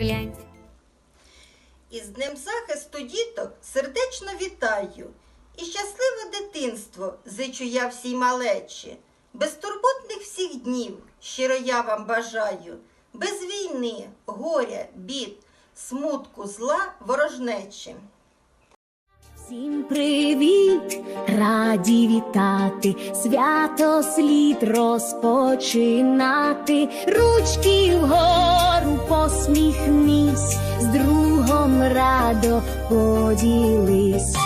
глянь. Із Днем захисту діток сердечно вітаю. І щасливе дитинство зичу я всій малечі. Безтурботних всіх днів щиро я вам бажаю. Без війни, горя, бід, смутку, зла, ворожнечі. Всім привіт! Раді вітати! Свято слід розпочинати. Ручки вгору посміхнись, з другом радо поділись.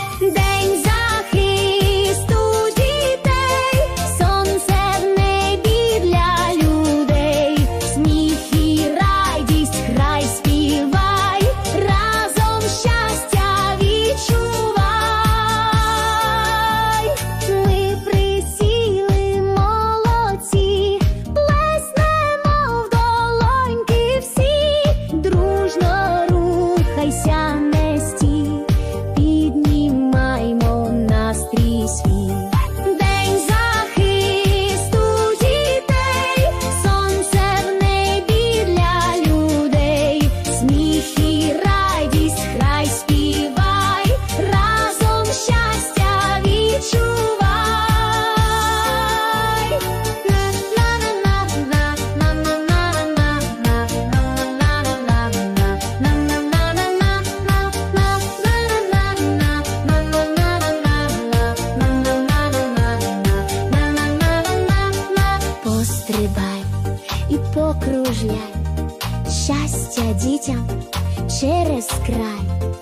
Покружляй, щастя дітям через край,